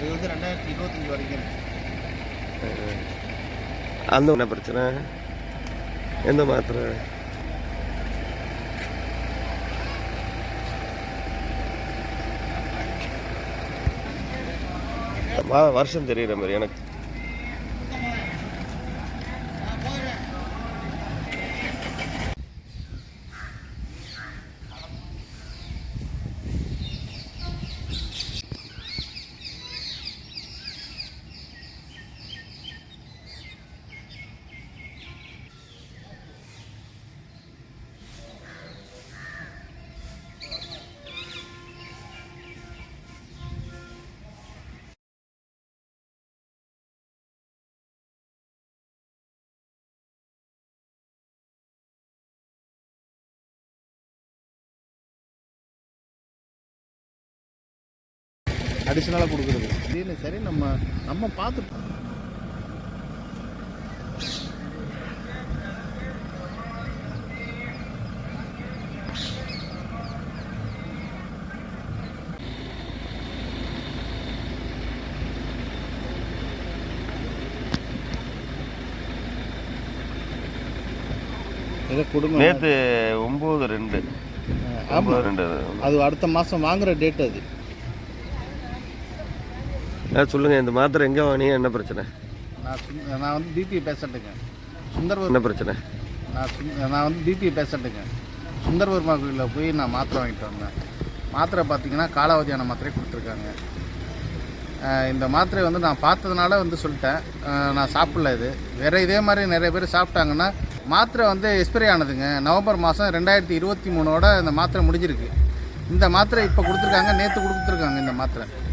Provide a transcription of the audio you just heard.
இது வந்து ரெண்டாயிரத்தி இருபத்தஞ்சி வரைக்கும் அந்த என்ன பிரச்சனை? எந்த மாத்திரை? வருஷம் தெரியுற மாதிரி எனக்கு. அடிஷ்னலாக கொடுக்குறது. இல்லை சரி நம்ம நம்ம பார்த்து இதை கொடுங்க. நேற்று ஒம்பது ரெண்டு. ஒம்பது ரெண்டு. அது அடுத்த மாதம் வாங்குற டேட் அது. ஆ, சொல்லுங்க இந்த மாத்திரை எங்கே வாங்கினீங்க? என்ன பிரச்சனை? நான் சுந்த- நான் வந்து பிபி பேஷண்ட்டுங்க சுந்தர்வர் என்ன பிரச்சனை? நான் சுந்த- நான் வந்து பிபி பேஷண்ட்டுங்க சுந்தர்வர்மா கோயிலில் போய் நான் மாத்திரை வாங்கிட்டு வந்தேன். மாத்திரை பார்த்தீங்கன்னா காலாவதியான மாத்திரை கொடுத்துருக்காங்க. அஹ் இந்த மாத்திரை வந்து நான் பார்த்ததுனால வந்து சொல்லிட்டேன். அஹ் நான் சாப்பிடல இது. வேறு இதே மாதிரி நிறைய பேர் சாப்பிட்டாங்கன்னா மாத்திரை வந்து எக்ஸ்பைரி ஆனதுங்க. நவம்பர் மாதம் ரெண்டாயிரத்தி இருபத்தி மூணோட இந்த மாத்திரை முடிஞ்சிருக்கு. இந்த மாத்திரை இப்போ கொடுத்துருக்காங்க நேற்று கொடுத்துருக்காங்க இந்த மாத்திரை.